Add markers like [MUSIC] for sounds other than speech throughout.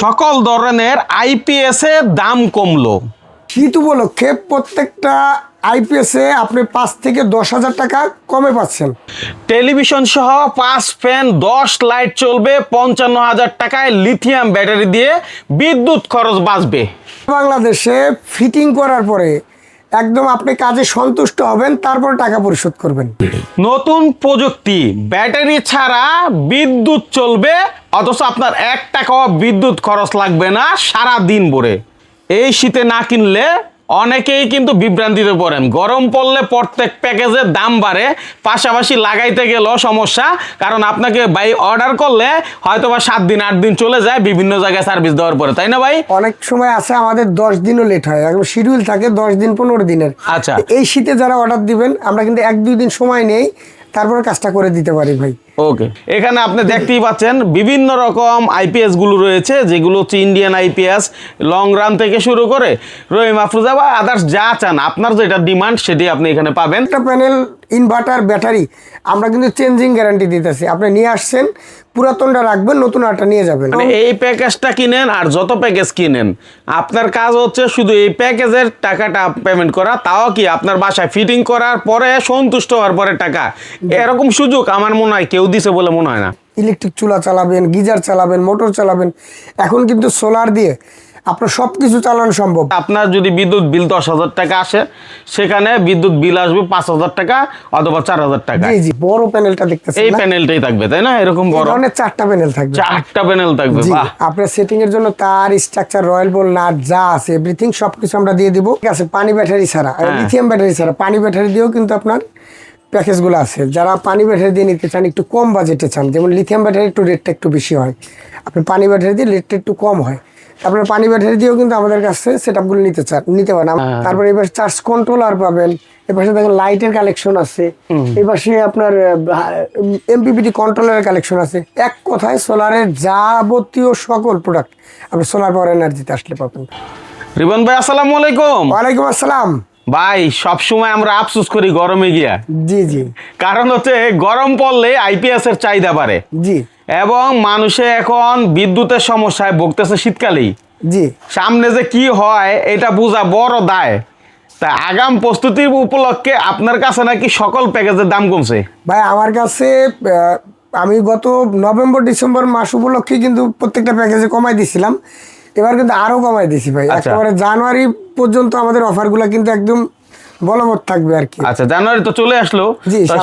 সকল ধরনের আইপিএস এ দাম কমলো। শীত উপলক্ষে প্রত্যেকটা আইপিএসে আপনি পাঁচ থেকে দশ হাজার টাকা কমে পাচ্ছেন। টেলিভিশন সহ পাঁচ ফ্যান দশ লাইট চলবে পঞ্চান্ন হাজার টাকায় লিথিয়াম ব্যাটারি দিয়ে বিদ্যুৎ খরচ বাঁচবে। বাংলাদেশে ফিটিং করার পরে একদম আপনি কাজে সন্তুষ্ট হবেন, তারপর টাকা পরিশোধ করবেন। নতুন প্রযুক্তি, ব্যাটারি ছাড়া বিদ্যুৎ চলবে, অথচ আপনার এক টাকাও বিদ্যুৎ খরচ লাগবে না সারা দিন ভরে। এই শীতে না কিনলে অনেকেই কিন্তু বিভ্রান্তিতে পড়েন। গরম পড়লে প্রত্যেক প্যাকেজের দাম বাড়ে পাশাপাশি লাগাইতে গেলেও সমস্যা। কারণ আপনাকে ভাই অর্ডার করলে হয়তো বা সাত দিন আট দিন চলে যায় বিভিন্ন জায়গায় সার্ভিস দেওয়ার পরে। তাই না ভাই? অনেক সময় আছে আমাদের দশ দিনও লেট হয়। একদম শিডিউল থাকে দশ দিন পনেরো দিনের। আচ্ছা। এই শীতে যারা অর্ডার দিবেন আমরা কিন্তু এক দুই দিন সময় নেই তারপরে কাজটা করে দিতে পারি ভাই। ওকে এখানে আপনি দেখতেই পাচ্ছেন বিভিন্ন রকম আইপিএসগুলো রয়েছে যেগুলো হচ্ছে ইন্ডিয়ান আইপিএস লং রান থেকে শুরু করে রহিম আফরুজা বা আদার্স যা চান আপনার যেটা ডিমান্ড সেটি আপনি এখানে পাবেন। একটা প্যানেল ইনভার্টার ব্যাটারি আমরা কিন্তু চেঞ্জিং গ্যারান্টি দিতেছি। আপনি নিয়ে আসছেন পুরাতনটা রাখবেন নতুন আটা নিয়ে যাবেন। মানে এই প্যাকেজটা কিনেন আর যত প্যাকেজ কিনেন আপনার কাজ হচ্ছে শুধু এই প্যাকেজের টাকাটা পেমেন্ট করা তাও কি আপনার বাসায় ফিটিং করার পরে সন্তুষ্ট হওয়ার পরে টাকা? এরকম সুযোগ আমার মনে হয় কেউ দিছে বলে মনে হয় না। ইলেকট্রিক চুলা চালাবেন গিজার চালাবেন মোটর চালাবেন এখন কিন্তু সোলার দিয়ে আপনার সব কিছু চালানো সম্ভব। আপনার যদি বিদ্যুৎ বিল দশ হাজার টাকা আসে সেখানে বিদ্যুৎ বিল আসবে পাঁচ হাজার টাকা অথবা চার হাজার টাকা। জি জি বড় প্যানেলটা দেখতেছেন এই প্যানেলটাই থাকবে তাই না? এরকম বড়। ধরনের চারটা প্যানেল থাকবে। চারটা প্যানেল থাকবে বাহ। আপনার সেটিং এর জন্য তার স্ট্রাকচার রয়্যাল বল নাট যা আছে এভরিথিং সবকিছু আমরা দিয়ে দিব। ঠিক আছে পানি ব্যাটারি ছাড়া। লিথিয়াম ব্যাটারি ছাড়া পানি ব্যাটারি দিয়েও কিন্তু আপনার প্যাকেজগুলো আছে। যারা পানি ব্যাটারি দিয়ে নিতে চান একটু কম বাজেটে চান যেমন লিথিয়াম ব্যাটারি একটু রেটটা একটু বেশি হয়। আপনি পানি ব্যাটারি দিয়ে রেটটা একটু কম হয়। আপনার পানি ব্যাটারি দিয়েও কিন্তু আমাদের কাছে সেট আপগুলো নিতে চান নিতে পারেন। হ্যাঁ। তারপরে এবার চার্জ কন্ট্রোলার পাবেন। এপাশে দেখেন লাইটের কালেকশন আছে। এপাশে আপনার এমপিপিটি কন্ট্রোলারের কালেকশন আছে। এক কথায় সোলারের যাবতীয় সকল প্রোডাক্ট আপনি সোলার পাওয়ার এনার্জিতে আসলে পাবেন। রিবন ভাই আসসালামু আলাইকুম। ওয়ালাইকুম আসসালাম। ভাই সব সময় আমরা আফসোস করি গরমে গিয়া। জি জি। কারণ হচ্ছে গরম পড়লে আইপিএস এর চাহিদা বাড়ে। জি। এবং মানুষে এখন বিদ্যুতের সমস্যায় ভুগতেছে শীতকালেই। জি। সামনে যে কি হয় এটা বোঝা বড় দায়। তা আগাম প্রস্তুতির উপলক্ষে আপনার কাছে নাকি সকল প্যাকেজের দাম কমছে? ভাই আমার কাছে আমি গত নভেম্বর ডিসেম্বর মাস উপলক্ষে কিন্তু প্রত্যেকটা প্যাকেজে কমাই দিছিলাম। এবার কিন্তু আরও কমাই দিছি ভাই। আচ্ছা। একেবারে জানুয়ারি পর্যন্ত আমাদের অফার অফারগুলো কিন্তু একদম বলবৎ থাকবে আর কি। আচ্ছা জানুয়ারি তো চলে আসলো।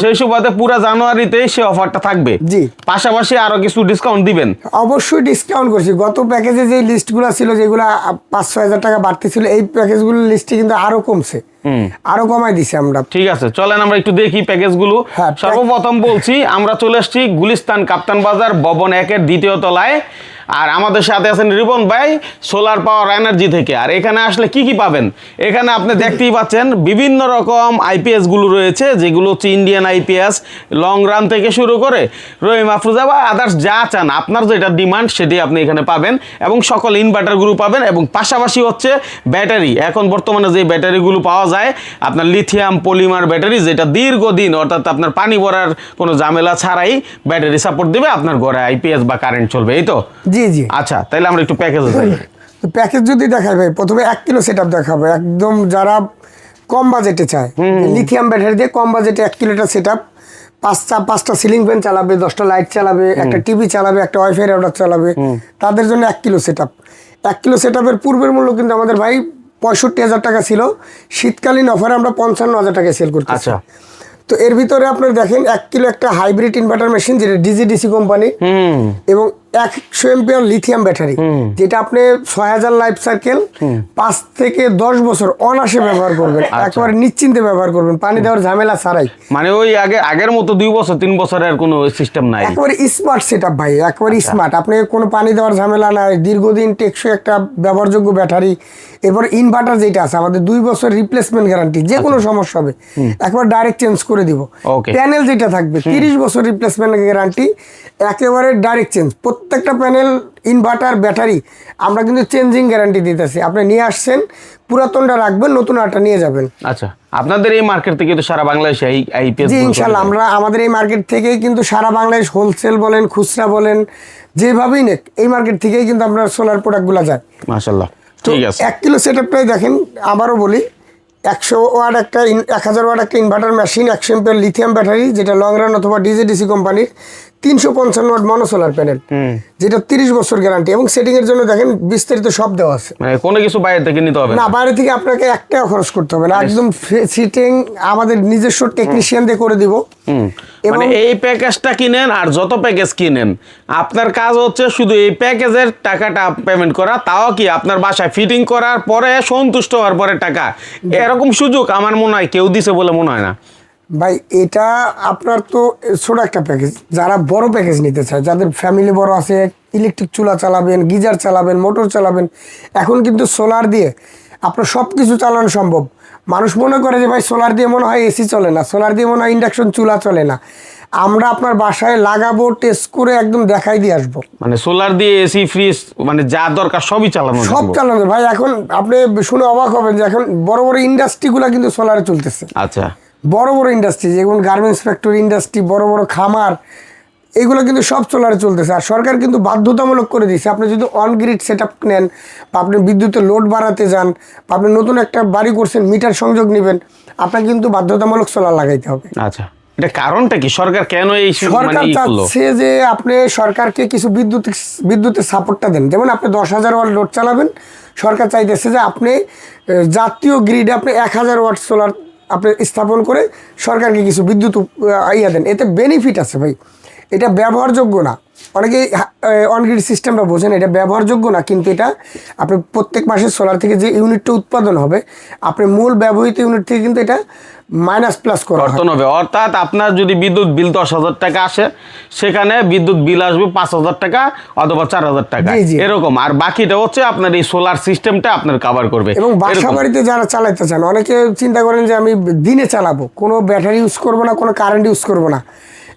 সেই সুবাদে পুরো জানুয়ারিতেই সে অফারটা থাকবে। জি। পাশাপাশি আরও কিছু ডিসকাউন্ট দিবেন। অবশ্যই ডিসকাউন্ট করছি। গত প্যাকেজে যে লিস্টগুলো ছিল যেগুলো পাঁচ ছয় হাজার টাকা বাড়তি ছিল এই প্যাকেজগুলোর লিস্টে কিন্তু আরও কমছে। আরও কমাই দিছি আমরা। ঠিক আছে চলেন আমরা একটু দেখি প্যাকেজগুলো হ্যাঁ, সর্বপ্রথম বলছি আমরা চলে এসেছি গুলিস্তান কাপ্তান বাজার ভবন একের দ্বিতীয় তলায়। আর আমাদের সাথে আছেন রিবন ভাই সোলার পাওয়ার এনার্জি থেকে। আর এখানে আসলে কি কি পাবেন? এখানে আপনি দেখতেই পাচ্ছেন বিভিন্ন রকম আইপিএসগুলো রয়েছে, যেগুলো হচ্ছে ইন্ডিয়ান আইপিএস লং রান থেকে শুরু করে রহিম আফরুজা বা আদার্স যা চান, আপনার যেটা ডিমান্ড সেটি আপনি এখানে পাবেন এবং সকল ইনভার্টারগুলো পাবেন এবং পাশাপাশি হচ্ছে ব্যাটারি এখন বর্তমানে যে ব্যাটারিগুলো পাওয়া যায়, আপনার লিথিয়াম পলিমার ব্যাটারি যেটা দীর্ঘদিন, অর্থাৎ আপনার পানি ভরার কোনো ঝামেলা ছাড়াই ব্যাটারি সাপোর্ট দেবে, আপনার ঘরে আইপিএস বা কারেন্ট চলবে, এই তো? জি জি। আচ্ছা তাহলে আমরা একটু প্যাকেজে যাই প্যাকেজ যদি দেখাই ভাই প্রথমে এক কিলো সেট আপ দেখাবো। একদম যারা কম বাজেটে চায় লিথিয়াম ব্যাটারি দিয়ে কম বাজেটে এক কিলোটা সেট আপ পাঁচটা পাঁচটা সিলিং ফ্যান চালাবে দশটা লাইট চালাবে একটা টিভি চালাবে একটা ওয়াইফাই রাউটার চালাবে তাদের জন্য এক কিলো সেট আপ এক কিলো সেট আপের পূর্বের মূল্য কিন্তু আমাদের ভাই পঁয়ষট্টি হাজার টাকা ছিল। শীতকালীন অফারে আমরা পঞ্চান্ন হাজার টাকায় সেল করতে আচ্ছা। তো এর ভিতরে আপনার দেখেন এক কিলো একটা হাইব্রিড ইনভার্টার মেশিন যেটা ডিজিডিসি কোম্পানি এবং একশো এমপিয়ার লিথিয়াম ব্যাটারি যেটা আপনি ছয় হাজার লাইফ সার্কেল পাঁচ থেকে দশ বছর অনাসে ব্যবহার করবেন একেবারে নিশ্চিন্তে ব্যবহার করবেন পানি দেওয়ার ঝামেলা ছাড়াই। মানে ওই আগে আগের মতো দুই বছর তিন বছরের কোনো সিস্টেম নাই। একেবারে স্মার্ট সেট আপ ভাই একেবারে স্মার্ট আপনি কোনো পানি দেওয়ার ঝামেলা নাই দীর্ঘদিন টেকসই একটা ব্যবহারযোগ্য ব্যাটারি এরপর ইনভার্টার যেটা আছে আমাদের দুই বছর রিপ্লেসমেন্ট গ্যারান্টি যে কোনো সমস্যা হবে একবার ডাইরেক্ট চেঞ্জ করে দিব। প্যানেল যেটা থাকবে তিরিশ বছর রিপ্লেসমেন্ট গ্যারান্টি একেবারে ডাইরেক্ট চেঞ্জ প্রত্যেকটা প্যানেল ইনভার্টার ব্যাটারি আমরা কিন্তু চেঞ্জিং গ্যারান্টি দিতেছি। আপনি নিয়ে আসছেন পুরাতনটা রাখবেন নতুন আরটা নিয়ে যাবেন। আচ্ছা আপনাদের এই মার্কেট থেকে তো সারা বাংলাদেশে এই আইপিএস জি ইনশাল্লাহ আমরা আমাদের এই মার্কেট থেকেই কিন্তু সারা বাংলাদেশ হোলসেল বলেন খুচরা বলেন যেভাবেই নেক এই মার্কেট থেকেই কিন্তু আমরা সোলার প্রোডাক্টগুলো যায় মাশাল্লাহ তো ঠিক আছে। এক কিলো সেট আপটাই দেখেন আবারও বলি একশো ওয়াট একটা এক হাজার ওয়াট একটা ইনভার্টার মেশিন একশো এম্পের লিথিয়াম ব্যাটারি যেটা লং রান অথবা ডিজে ডিসি কোম্পানির তিনশো পঞ্চান্ন ওয়াট মনোসোলার প্যানেল যেটা তিরিশ বছর গ্যারান্টি এবং সেটিং এর জন্য দেখেন বিস্তারিত সব দেওয়া আছে। মানে কোনো কিছু বাইরে থেকে নিতে হবে না বাইরে থেকে আপনাকে এক টাকা খরচ করতে হবে না। একদম সিটিং আমাদের নিজস্ব টেকনিশিয়ান দিয়ে করে দিব। মানে এই প্যাকেজটা কিনেন আর যত প্যাকেজ কিনেন আপনার কাজ হচ্ছে শুধু এই প্যাকেজের টাকাটা পেমেন্ট করা তাও কি আপনার বাসায় ফিটিং করার পরে সন্তুষ্ট হওয়ার পরে টাকা? এরকম সুযোগ আমার মনে হয় কেউ দিছে বলে মনে হয় না। ভাই এটা আপনার তো ছোট একটা প্যাকেজ যারা বড় প্যাকেজ নিতে চায় যাদের ফ্যামিলি বড় আছে ইলেকট্রিক চুলা চালাবেন গিজার চালাবেন মোটর চালাবেন এখন কিন্তু সোলার দিয়ে আপনার সব কিছু চালানো সম্ভব। মানুষ মনে করে যে ভাই সোলার দিয়ে মনে হয় এসি চলে না সোলার দিয়ে মনে হয় ইন্ডাকশন চুলা চলে না। আমরা আপনার বাসায় লাগাবো টেস্ট করে একদম দেখাই দিয়ে আসব। মানে সোলার দিয়ে এসি ফ্রিজ মানে যা দরকার সবই চালানো সব। চালানো। ভাই এখন আপনি শুনে অবাক হবেন যে এখন বড় বড় ইন্ডাস্ট্রিগুলো কিন্তু সোলারে চলতেছে। আচ্ছা। বড় বড় ইন্ডাস্ট্রি যেমন গার্মেন্টস ফ্যাক্টরি ইন্ডাস্ট্রি বড় বড় খামার এগুলো কিন্তু সব সোলারে চলতেছে। আর সরকার কিন্তু বাধ্যতামূলক করে দিয়েছে। আপনি যদি অন গ্রিড সেট আপ নেন বা আপনি বিদ্যুতের লোড বাড়াতে যান বা আপনি নতুন একটা বাড়ি করছেন মিটার সংযোগ নেবেন আপনাকে কিন্তু বাধ্যতামূলক সোলার লাগাইতে হবে। আচ্ছা এটা কারণটা কি? সরকার কেন এই মানে সরকার চাচ্ছে যে আপনি সরকারকে কিছু বিদ্যুৎ বিদ্যুতের সাপোর্টটা দেন। যেমন আপনি দশ হাজার ওয়াট লোড চালাবেন সরকার চাইতেছে যে আপনি জাতীয় গ্রিডে আপনি এক হাজার ওয়াট সোলার আপনি স্থাপন করে সরকারকে কিছু বিদ্যুৎ আইয়া ইয়া দেন। এতে বেনিফিট আছে ভাই। এটা ব্যবহারযোগ্য না। অনেকে অনগ্রিড সিস্টেমটা বোঝেন এটা ব্যবহারযোগ্য না কিন্তু এটা আপনি প্রত্যেক মাসে সোলার থেকে যে ইউনিটটা উৎপাদন হবে আপনি মূল ব্যবহৃত ইউনিট থেকে কিন্তু এটা মাইনাস প্লাস করা কর্তন হবে। অর্থাৎ আপনার যদি বিদ্যুৎ বিল দশ হাজার টাকা আসে সেখানে বিদ্যুৎ বিল আসবে পাঁচ হাজার টাকা অথবা চার হাজার টাকা। এরকম। আর বাকিটা হচ্ছে আপনার এই সোলার সিস্টেমটা আপনার কভার করবে। এবং বাসা বাড়িতে যারা চালাতে চান অনেকে চিন্তা করেন যে আমি দিনে চালাবো কোনো ব্যাটারি ইউজ করব না কোনো কারেন্ট ইউজ করব না।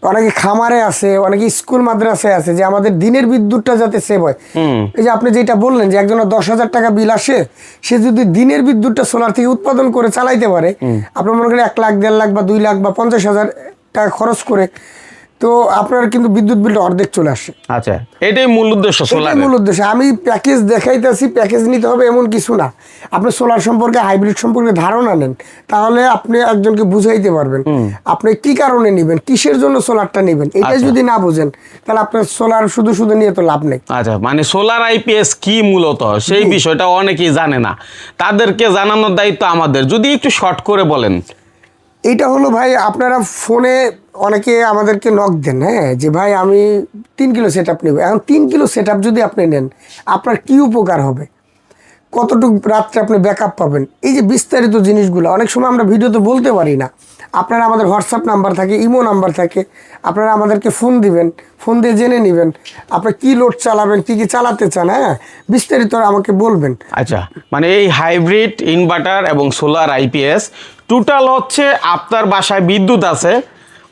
অনেকে খামারে আছে অনেকে স্কুল মাদ্রাসায় আছে যে আমাদের দিনের বিদ্যুৎটা যাতে সেভ হয়। এই যে আপনি যেটা বললেন যে একজনের দশ হাজার টাকা বিল আসে সে যদি দিনের বিদ্যুৎটা সোলার থেকে উৎপাদন করে চালাইতে পারে আপনার মনে করেন এক লাখ দেড় লাখ বা দুই লাখ বা পঞ্চাশ হাজার টাকা খরচ করে তো আপনার কিন্তু বিদ্যুৎ বিলটা অর্ধেক চলে আসে। আচ্ছা এটাই মূল উদ্দেশ্য সোলার এটাই মূল উদ্দেশ্য। আমি প্যাকেজ দেখাইতেছি প্যাকেজ নিতে হবে এমন কিছু না। আপনি সোলার সম্পর্কে হাইব্রিড সম্পর্কে ধারণা নেন তাহলে আপনি একজনকে বুঝাইতে পারবেন। আপনি কি কারণে নেবেন কিসের জন্য সোলারটা নেবেন এটা আচ্ছা। যদি না বুঝেন তাহলে আপনার সোলার শুধু শুধু নিয়ে তো লাভ নেই। আচ্ছা মানে সোলার আইপিএস কি মূলত? সেই বিষয়টা অনেকেই জানে না। তাদেরকে জানানোর দায়িত্ব আমাদের। যদি একটু শর্ট করে বলেন। এটা হলো ভাই আপনারা ফোনে অনেকে আমাদেরকে নক দেন হ্যাঁ? যে, ভাই, আমি তিন কিলো সেট আপ নেব। এখন তিন কিলো সেট আপ যদি আপনি নেন, আপনার কি উপকার হবে? কতটুকু রাত্রে আপনি ব্যাকআপ পাবেন? এই যে বিস্তারিত জিনিসগুলো, অনেক সময় আমরা ভিডিওতে বলতে পারি না। আপনারা আমাদের হোয়াটসঅ্যাপ নাম্বার থাকে ইমো নাম্বার থাকে। আপনারা আমাদেরকে ফোন দিবেন ফোন দিয়ে জেনে নেবেন, আপনার কী লোড চালাবেন, কী কী চালাতে চান হ্যাঁ? বিস্তারিত আমাকে বলবেন। আচ্ছা মানে এই হাইব্রিড ইনভার্টার এবং সোলার আইপিএস টোটাল হচ্ছে আপনার বাসায় বিদ্যুৎ আছে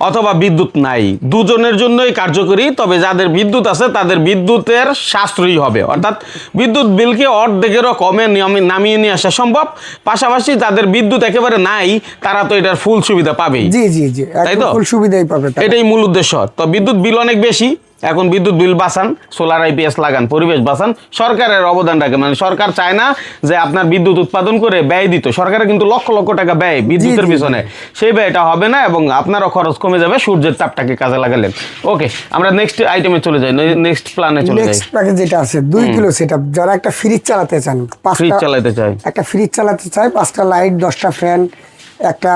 অথবা বিদ্যুৎ নাই। দুজনের জন্যই কার্যকরী তবে যাদের বিদ্যুৎ আছে তাদের বিদ্যুতের সাশ্রয়ী হবে। অর্থাৎ বিদ্যুৎ বিলকে অর্ধেকেরও কমে নিয়মি- নামিয়ে নিয়ে আসা সম্ভব। পাশাপাশি যাদের বিদ্যুৎ একেবারে নাই তারা তো এটার ফুল সুবিধা পাবেই। জি জি জি। তাই তো? ফুল সুবিধাই পাবে এটাই মূল উদ্দেশ্য। তো বিদ্যুৎ বিল অনেক বেশি এখন বিদ্যুৎ বিল বাঁচান সোলার আইপিএস লাগান পরিবেশ বাঁচান সরকারের অবদান রাখে মানে সরকার চায় না যে আপনার বিদ্যুৎ উৎপাদন করে ব্যয় দিত। সরকারের কিন্তু লক্ষ লক্ষ টাকা ব্যয় বিদ্যুতের। পিছনে। সেই ব্যয়টা হবে না এবং আপনারও খরচ কমে যাবে সূর্যের তাপটাকে কাজে লাগালেন। ওকে আমরা নেক্সট আইটেমে চলে যাই নেক্সট প্ল্যানে চলে যাই। প্যাকেজ যেটা আছে দুই কিলো সেট যারা একটা ফ্রিজ চালাতে চান ফ্রিজ চালাতে চায়। একটা ফ্রিজ চালাতে চায় পাঁচটা লাইট দশটা ফ্যান একটা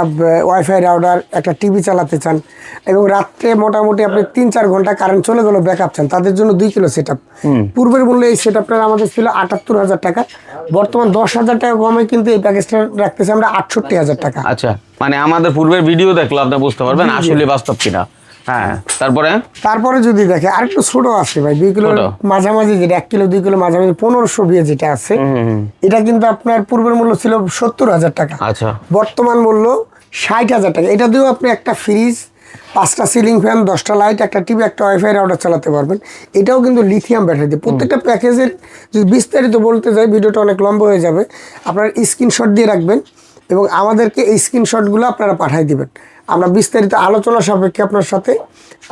ওয়াইফাই রাউডার একটা টিভি চালাতে চান এবং রাত্রে মোটামুটি আপনি তিন চার ঘণ্টা কারেন্ট চলে গেলো ব্যাক চান তাদের জন্য দুই কিলো সেট পূর্বের মূল্যে এই সেট আমাদের ছিল আটাত্তর হাজার টাকা বর্তমান দশ হাজার টাকা কমে কিন্তু এই প্যাকেজটা রাখতেছি আমরা আটষট্টি হাজার টাকা। আচ্ছা মানে আমাদের পূর্বের ভিডিও দেখলে আপনি বুঝতে পারবেন আসলে বাস্তব কিনা। হ্যাঁ। তারপরে? তারপরে যদি দেখে আরেকটু ছোট আছে ভাই দুই কিলো মাঝামাঝি যেটা এক কিলো দুই কিলো মাঝামাঝি পনেরোশো বিয়ে যেটা আছে এটা কিন্তু আপনার পূর্বের মূল্য ছিল সত্তর হাজার টাকা। আচ্ছা। বর্তমান মূল্য ষাট হাজার টাকা। এটা দিয়েও আপনি একটা ফ্রিজ পাঁচটা সিলিং ফ্যান দশটা লাইট একটা টিভি একটা ওয়াইফাই রাউটার চালাতে পারবেন। এটাও কিন্তু লিথিয়াম ব্যাটারি দিয়ে। প্রত্যেকটা প্যাকেজের যদি বিস্তারিত বলতে যাই ভিডিওটা অনেক লম্বা হয়ে যাবে। আপনার স্ক্রিনশট দিয়ে রাখবেন এবং আমাদেরকে এই স্ক্রিনশটগুলো আপনারা পাঠিয়ে দিবেন। আমরা বিস্তারিত আলোচনা সাপেক্ষে আপনার সাথে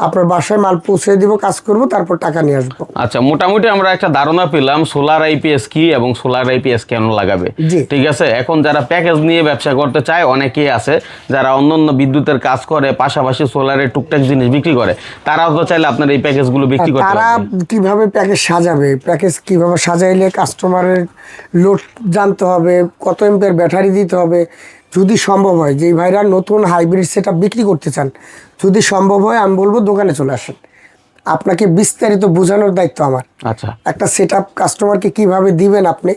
আপনার বাসায় মাল পৌঁছে দিব কাজ করব তারপর টাকা নিয়ে আসব। আচ্ছা মোটামুটি আমরা একটা ধারণা পেলাম সোলার আইপিএস কি এবং সোলার আইপিএস কেন লাগাবে? ঠিক আছে? এখন যারা প্যাকেজ নিয়ে ব্যবসা করতে চায় অনেকেই আছে যারা অন্যান্য বিদ্যুতের কাজ করে পাশাপাশি সোলারের টুকটাক জিনিস বিক্রি করে তারাও তো চাইলে আপনার এই প্যাকেজগুলো বিক্রি করতে তারা কীভাবে প্যাকেজ সাজাবে? প্যাকেজ কীভাবে সাজাইলে কাস্টমারের লোড জানতে হবে? কত এমপের ব্যাটারি দিতে হবে? যদি সম্ভব হয় যে ভাইরা নতুন হাইব্রিড সেট বিক্রি করতে চান যদি সম্ভব হয় আমি বলব দোকানে চলে আসেন। আপনাকে বিস্তারিত বোঝানোর দায়িত্ব আমার। আচ্ছা। একটা সেট আপ কাস্টমারকে কীভাবে দিবেন আপনি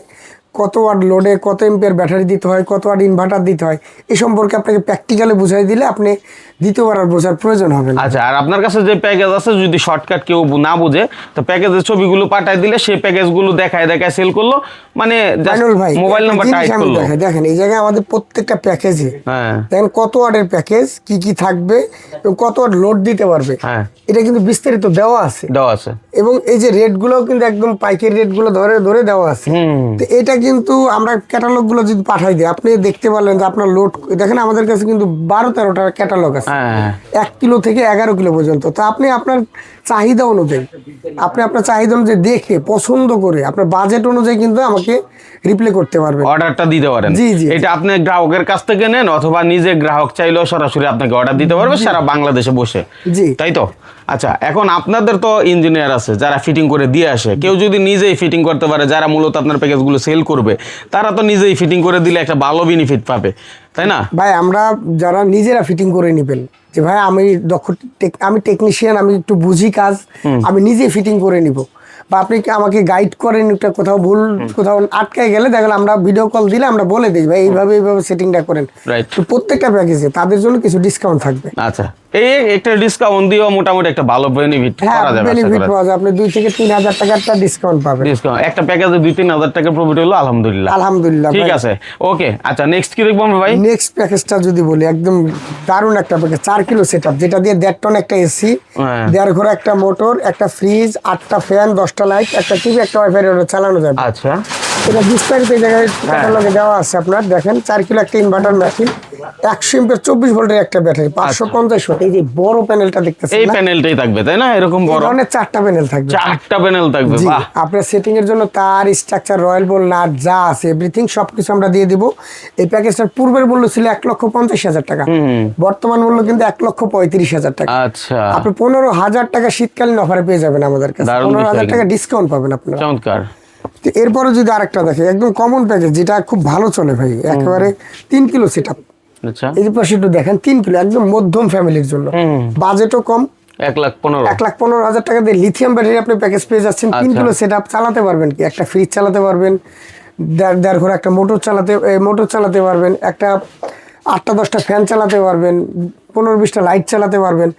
কত ওয়াট লোডে কত এমপিয়ার ব্যাটারি দিতে হয় কত ওয়াট ইনভার্টার দিতে হয় এই সম্পর্কে আপনাকে প্র্যাকটিক্যালি বুঝাই দিলে আপনি দ্বিতীয়বার আর বোঝার প্রয়োজন হবে না। আচ্ছা আর আপনার কাছে যে প্যাকেজ আছে যদি শর্টকাট কেউ না বুঝে তো প্যাকেজের ছবিগুলো পাঠায় দিলে সেই প্যাকেজগুলো দেখায় দেখায় সেল করল মানে ভাই মোবাইল নাম্বার টাইপ করল। দেখেন এই জায়গায় আমাদের প্রত্যেকটা প্যাকেজে হ্যাঁ। দেখেন কত ওয়াটের প্যাকেজ কি কি থাকবে এবং কত ওয়াট লোড দিতে পারবে হ্যাঁ। এটা কিন্তু বিস্তারিত দেওয়া আছে। দেওয়া আছে। এবং এই যে রেটগুলোও কিন্তু একদম পাইকারি রেটগুলো ধরে ধরে দেওয়া আছে। তো এটা কিন্তু আমরা ক্যাটালগুলো যদি পাঠাই দিই আপনি দেখতে পারলেন যে আপনার লোড দেখেন আমাদের কাছে কিন্তু বারো তেরোটা ক্যাটালগ আছে। হ্যাঁ। এক কিলো থেকে এগারো কিলো পর্যন্ত। তো আপনি আপনার চাহিদা অনুযায়ী আপনি আপনার চাহিদা অনুযায়ী দেখে পছন্দ করে আপনার বাজেট অনুযায়ী কিন্তু আমাকে রিপ্লে করতে পারবেন। অর্ডারটা দিতে পারেন। জি, জি, এটা আপনি গ্রাহকের কাছ থেকে নেন অথবা নিজে গ্রাহক চাইলেও সরাসরি আপনাকে অর্ডার দিতে পারবে সারা বাংলাদেশে বসে। জি। তাই তো? আচ্ছা এখন আপনাদের তো ইঞ্জিনিয়ার আছে যারা ফিটিং করে দিয়ে আসে। কেউ যদি নিজেই ফিটিং করতে পারে যারা মূলত আপনার প্যাকেজগুলো সেল করবে তারা তো নিজেই ফিটিং করে দিলে একটা ভালো বেনিফিট পাবে তাই না? ভাই আমরা যারা নিজেরা ফিটিং করে নেবেন যে ভাই আমি দক্ষ আমি টেকনিশিয়ান আমি একটু বুঝি কাজ আমি নিজে ফিটিং করে নিব। বা আপনি কি আমাকে গাইড করেন একটা কোথাও ভুল কোথাও আটকায় গেলে দেখেন আমরা ভিডিও কল দিলে আমরা বলে দিই ভাই এইভাবে এইভাবে সেটিংটা করেন। প্রত্যেকটা প্যাকেজে তাদের জন্য কিছু ডিসকাউন্ট থাকবে। আচ্ছা। এই একটা ডিসকাউন্ট দিয়েও মোটামুটি একটা ভালো বেনিফিট হ্যাঁ করা যাবে বেনিফিট পাওয়া যায়। আপনি দুই থেকে তিন হাজার টাকার একটা ডিসকাউন্ট পাবেন। ডিসকাউন্ট একটা প্যাকেজে দুই তিন হাজার টাকা প্রফিট হলো আলহামদুলিল্লাহ। আলহামদুলিল্লাহ ঠিক আছে। ওকে আচ্ছা নেক্সট কি দেখব আমরা ভাই? নেক্সট প্যাকেজটা যদি বলি একদম দারুণ একটা প্যাকেজ চার কিলো সেট যেটা দিয়ে দেড় টন একটা এসি হ্যাঁ। দেড় ঘোড়া একটা মোটর একটা ফ্রিজ আটটা ফ্যান দশটা লাইট একটা টিভি একটা ওয়াইফাই চালানো যাবে। আচ্ছা। এটা বিস্তারিত এই দেওয়া আছে আপনার। দেখেন চার কিলো একটা ইনভার্টার মেশিন একশো এমপের চব্বিশ ভোল্টের একটা ব্যাটারি পাঁচশো পঞ্চাশ ওয়াট এই যে বড় প্যানেলটা দেখতেছেন এই প্যানেলটাই থাকবে তাই না? এরকম বড়। ধরনের চারটা প্যানেল থাকবে। চারটা প্যানেল থাকবে আপনার সেটিং এর জন্য তার স্ট্রাকচার রয়্যাল বল নাট যা আছে এভরিথিং সবকিছু আমরা দিয়ে দিব। এই প্যাকেজটার পূর্বের মূল্য ছিল এক লক্ষ পঞ্চাশ হাজার টাকা। বর্তমান মূল্য কিন্তু এক লক্ষ পঁয়ত্রিশ হাজার টাকা। আচ্ছা। আপনি পনেরো হাজার টাকা শীতকালীন অফারে পেয়ে যাবেন আমাদের কাছে। পনেরো হাজার টাকা ডিসকাউন্ট পাবেন আপনারা। চমৎকার। এরপরে যদি আরেকটা দেখে একদম কমন প্যাকেজ যেটা খুব ভালো চলে ভাই একেবারে তিন কিলো সেট আচ্ছা। এই যে পাশে একটু দেখেন তিন কিলো একদম মধ্যম ফ্যামিলির জন্য। বাজেটও কম। এক লাখ পনেরো। এক লাখ পনেরো হাজার টাকা দিয়ে লিথিয়াম ব্যাটারি আপনি প্যাকেজ পেয়ে যাচ্ছেন। তিন আচ্ছা। কিলো সেট চালাতে পারবেন কি? একটা ফ্রিজ চালাতে পারবেন দেড় দেড় ঘরে একটা মোটর চালাতে মোটর চালাতে পারবেন একটা আটটা দশটা ফ্যান চালাতে পারবেন পনেরো বিশটা লাইট চালাতে পারবেন।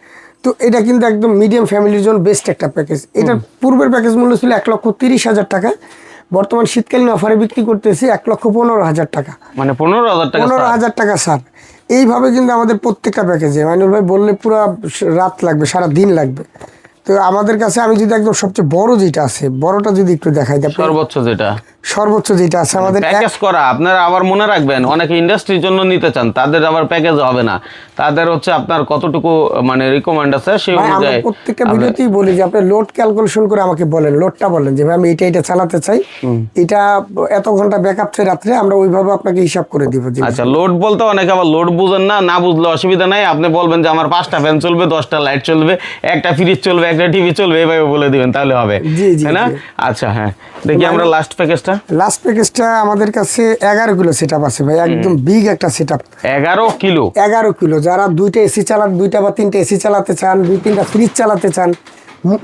তো এটা কিন্তু একদম মিডিয়াম ফ্যামিলির জন্য বেস্ট একটা প্যাকেজ এটার পূর্বের প্যাকেজ মূল্য ছিল এক লক্ষ তিরিশ হাজার টাকা। বর্তমান শীতকালীন অফারে বিক্রি করতেছি এক লক্ষ পনেরো হাজার টাকা। মানে পনেরো হাজার টাকা পনেরো হাজার টাকা স্যার এইভাবে কিন্তু আমাদের প্রত্যেকটা প্যাকেজে মাইনুল ভাই বললে পুরো রাত লাগবে সারা দিন লাগবে। তো আমাদের কাছে আমি যদি একদম সবচেয়ে বড় যেটা আছে বড়টা যদি একটু দেখাই সর্বোচ্চ যেটা। সর্বোচ্চ যেটা আছে আমাদের প্যাকেজ করা আপনারা আবার মনে রাখবেন অনেকে ইন্ডাস্ট্রির জন্য নিতে চান তাদের আবার প্যাকেজ হবে না। তাদের হচ্ছে আপনার কতটুকু মানে রিকমেন্ড আছে সেই অনুযায়ী প্রত্যেকটা ভিডিওতেই বলি যে আপনি লোড ক্যালকুলেশন করে আমাকে বলেন লোডটা বলেন যে আমি এটা এটা চালাতে চাই। এটা এত ঘণ্টা ব্যাকআপ চাই রাত্রে আমরা ওইভাবে আপনাকে হিসাব করে দিব আচ্ছা লোড বলতে অনেকে আবার লোড বুঝেন না না বুঝলে অসুবিধা নাই। আপনি বলবেন যে আমার পাঁচটা ফ্যান চলবে দশটা লাইট চলবে একটা ফ্রিজ চলবে একটা টিভি চলবে এইভাবে বলে দিবেন তাহলে হবে। জি, জি, না? আচ্ছা হ্যাঁ। দেখি আমরা লাস্ট প্যাকেজটা লাস্ট প্যাকেজটা আমাদের কাছে এগারো কিলো সেট আছে ভাই একদম বিগ একটা সেট এগারো কিলো? এগারো কিলো যারা দুইটা এসি চালান দুইটা বা তিনটা এসি চালাতে চান দুই তিনটা ফ্রিজ চালাতে চান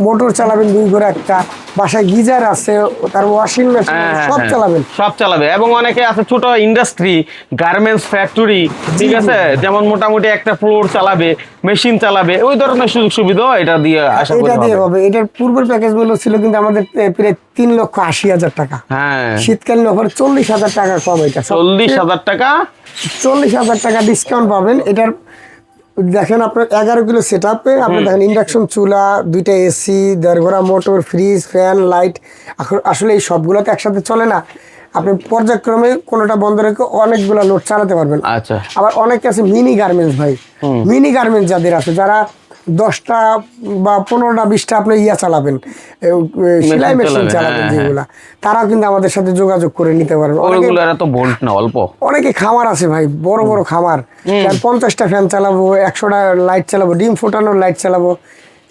মোটর চালাবেন দুই ঘরে একটা বাসায় গিজার আছে তার ওয়াশিং মেশিন হ্যাঁ, হ্যাঁ, সব হ্যাঁ। চালাবেন। সব চালাবে। এবং অনেকে আছে ছোট ইন্ডাস্ট্রি গার্মেন্টস ফ্যাক্টরি ঠিক আছে? যেমন মোটামুটি একটা ফ্লোর চালাবে মেশিন চালাবে ওই ধরনের সুযোগ সুবিধা এটা দিয়ে আশা করি এটা দিয়ে হবে। এটার পূর্বের প্যাকেজগুলো ছিল কিন্তু আমাদের প্রায় তিন লক্ষ আশি হাজার টাকা। হ্যাঁ। শীতকালীন অফার চল্লিশ হাজার টাকা কম এটা চল্লিশ হাজার টাকা? চল্লিশ হাজার টাকা ডিসকাউন্ট পাবেন। এটার দেখেন আপনার এগারো কিলো সেট আপে আপনি দেখেন ইন্ডাকশন চুলা দুইটা এসি দেড়ঘোড়া মোটর ফ্রিজ ফ্যান লাইট আসলে এই সবগুলো তো একসাথে চলে না। আপনি পর্যায়ক্রমে কোনোটা বন্ধ রেখে অনেকগুলো লোড চালাতে পারবেন। আচ্ছা। আবার অনেকে আছে মিনি গার্মেন্টস ভাই। মিনি গার্মেন্টস যাদের আছে যারা দশটা বা পনেরোটা বিশটা আপনি ইয়া চালাবেন। সেলাই মেশিন চালাবেন হ্যাঁ, হ্যাঁ। যেগুলা। তারাও কিন্তু আমাদের সাথে যোগাযোগ করে নিতে পারবেন না অল্প। অনেকে খামার আছে ভাই বড় বড় খামার। পঞ্চাশটা ফ্যান চালাবো একশোটা লাইট চালাবো ডিম ফোটানোর লাইট চালাবো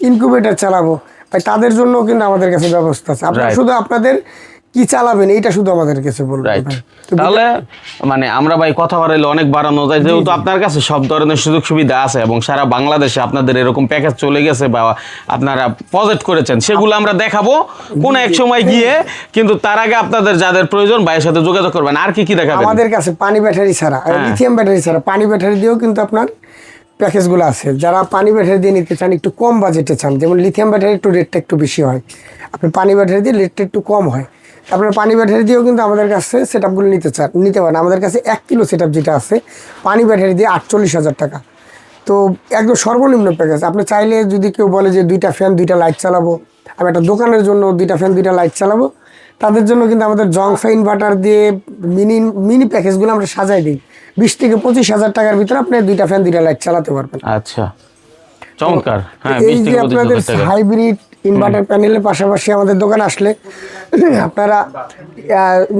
ইনকিউবেটর চালাবো। ভাই তাদের জন্য কিন্তু আমাদের কাছে ব্যবস্থা আছে। আপনারা. শুধু আপনাদের কি চালাবেন? এটা শুধু আমাদের কাছে বলবেন তাহলে মানে আমরা ভাই কথা বাড়াইলে অনেক বাড়ানো যায়। যেহেতু আপনার কাছে সব ধরনের সুযোগ সুবিধা আছে এবং সারা বাংলাদেশে আপনাদের এরকম প্যাকেজ চলে গেছে বা আপনারা প্রজেক্ট করেছেন সেগুলো আমরা দেখাবো কোন এক সময় গিয়ে। কিন্তু তার আগে আপনাদের যাদের প্রয়োজন ভাইয়ের সাথে যোগাযোগ করবেন। আর কি কি দেখাবেন? আমাদের কাছে পানি ব্যাটারি ছাড়া লিথিয়াম ব্যাটারি ছাড়া পানি ব্যাটারি দিয়েও কিন্তু আপনার প্যাকেজগুলো আছে। যারা পানি ব্যাটারি দিয়ে নিতে চান একটু কম বাজেটে চান যেমন লিথিয়াম ব্যাটারি একটু রেটটা একটু বেশি হয়। আপনি পানি ব্যাটারি দিয়ে রেটটা একটু কম হয়। আপনার পানি ব্যাটারি দিয়েও কিন্তু আমাদের কাছে সেট আপগুলো নিতে চান নিতে পারেন। আমাদের কাছে এক কিলো সেট যেটা আছে পানি ব্যাটারি দিয়ে আটচল্লিশ হাজার টাকা। তো একদম সর্বনিম্ন প্যাকেজ আপনি চাইলে যদি কেউ বলে যে দুইটা ফ্যান দুইটা লাইট চালাবো আমি একটা দোকানের জন্য দুইটা ফ্যান দুইটা লাইট চালাবো তাদের জন্য কিন্তু আমাদের জংফা ইনভার্টার দিয়ে মিনি মিনি প্যাকেজগুলো আমরা সাজাই দিই। বিশ থেকে পঁচিশ হাজার টাকার ভিতরে আপনি দুইটা ফ্যান দুইটা লাইট চালাতে পারবেন। আচ্ছা। চমৎকার। হ্যাঁ এই যে আপনাদের হাইব্রিড ইনভার্টার প্যানেলের পাশাপাশি আমাদের দোকান আসলে [CLEARS THROAT] আপনারা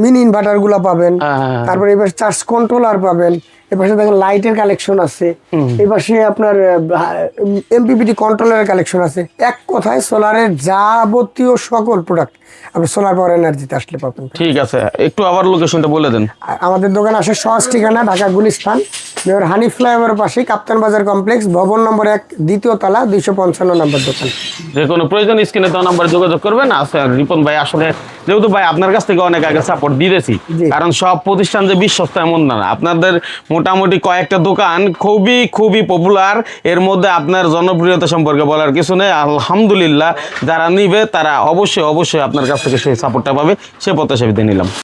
মিনি ইনভার্টারগুলো পাবেন। হ্যাঁ, হ্যাঁ, হ্যাঁ। তারপরে এবার চার্জ কন্ট্রোলার পাবেন। এপাশে দেখেন লাইটের কালেকশন আছে। এপাশে আপনার এমপিপিটি কন্ট্রোলারের কালেকশন আছে। এক কথায় সোলারের যাবতীয় সকল প্রোডাক্ট আপনি সোলার পাওয়ার এনার্জিতে আসলে পাবেন। ঠিক আছে একটু আবার লোকেশনটা বলে দেন। আমাদের দোকান আসে সহজ ঠিকানা ঢাকা গুলিস্তান। মেয়র হানি ফ্লাইওভারের পাশে কাপ্তান বাজার কমপ্লেক্স ভবন নম্বর এক দ্বিতীয় তলা দুইশো পঞ্চান্ন নম্বর দোকান। যে কোনো প্রয়োজন স্ক্রিনে তো নাম্বার যোগাযোগ করবেন। আছে আর রিপন ভাই আসলে যেহেতু ভাই আপনার কাছ থেকে অনেক আগে সাপোর্ট দিয়েছি কারণ সব প্রতিষ্ঠান যে বিশ্বস্ত এমন না। আপনাদের মোটামুটি কয়েকটা দোকান খুবই খুবই পপুলার এর মধ্যে আপনার জনপ্রিয়তা সম্পর্কে বলার কিছু নেই। আলহামদুলিল্লাহ যারা নিবে তারা অবশ্যই অবশ্যই আপনার কাছ থেকে সেই সাপোর্টটা পাবে। সে প্রত্যাশা নিলাম।